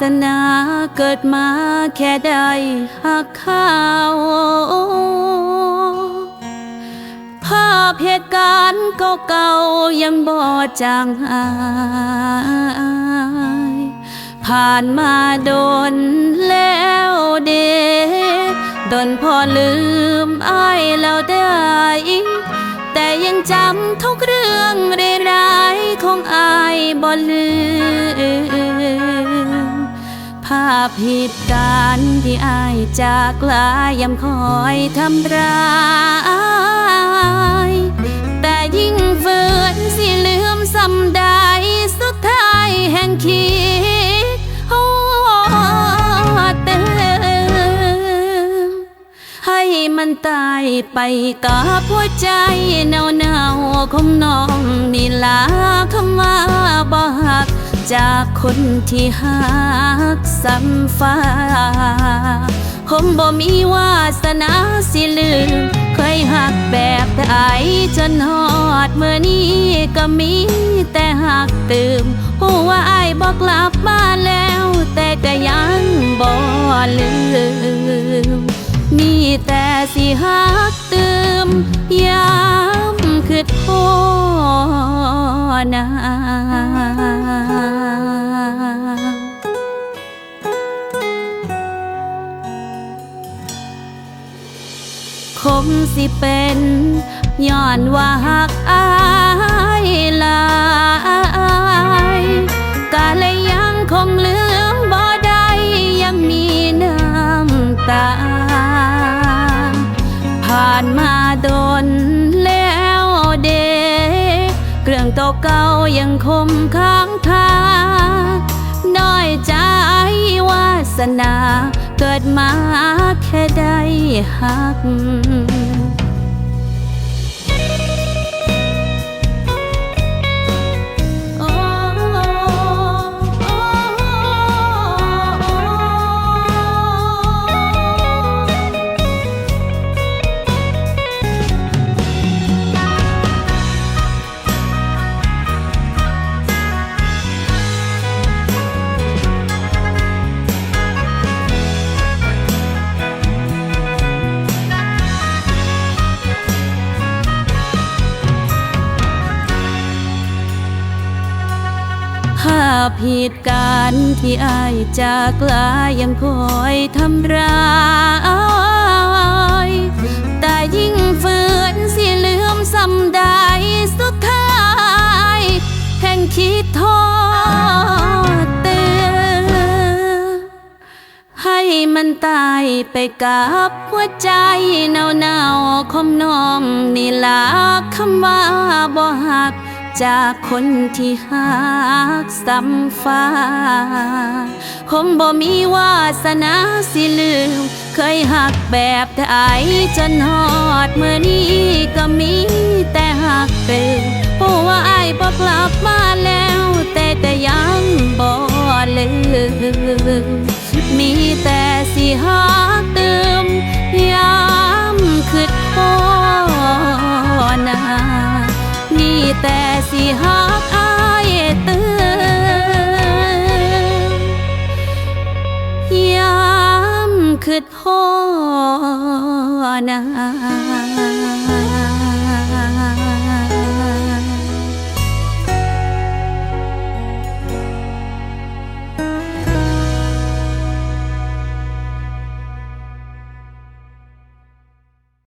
สนาเกิดมาแค่ได้หักเขาภาพเหตุการณ์เก่าๆยังบ่จางหาย ผ่านมาโดนแล้วเดโดนพอลืมอ้ายแล้วได้ แต่ยังจำทุกเรื่องร้ายๆของอายบ่ลืม ภาพเหตุการณ์ที่อายจากลายยำคอยทำร้าย แต่ยิ่งฝืนสิลืมสำได้สุดท้ายแห่งคิดโอ้เติมให้มันตายไปกับหัวใจเนาเนาๆของน้องนี่ลาคำว่าบ่ จากคนที่หักซ้ำฟ้าคงบ่มีวาสนาสิลืม เคยหักแบบใดจนฮอดเมื่อนี้ก็มีแต่หักเติมหัวาอายบอกกลับมานแล้ว แต่ก็ยังบ่ลืม มีแต่สิหักเติมยา คือโทนาคงสิเป็นย้อนว่าหักอายลายกาเลยยังคงลืมบ่ได้ยังมีน้ำตา ผ่านมาโดน เกรื่อเก่ายังคมค้างคาน้อยใจวาสนา เกิดมาแค่ได้หัก พเหตุการณ์ที่อายจากลายังคอยทำร้ายแต่ยิ่งฝืนสิลืมสำได้สุดท้าย แห่งคิดทอดเตือนให้มันตายไปกับหัวใจเนาๆของน้องนี่ล่ะคำว่าบ่หัก จากคนที่หักซ้ำฟ้าคงบ่มีวาสนาสิลืม เคยหักแบบใดจนฮอดเมื่อนี้ก็มีแต่หักเติมเพราะว่าไอายบ่กลับมาแล้ว แต่แต่ยังบ่ลืมมีแต่สิหัก แต่สิหักอายเตือนยามคิดพอนา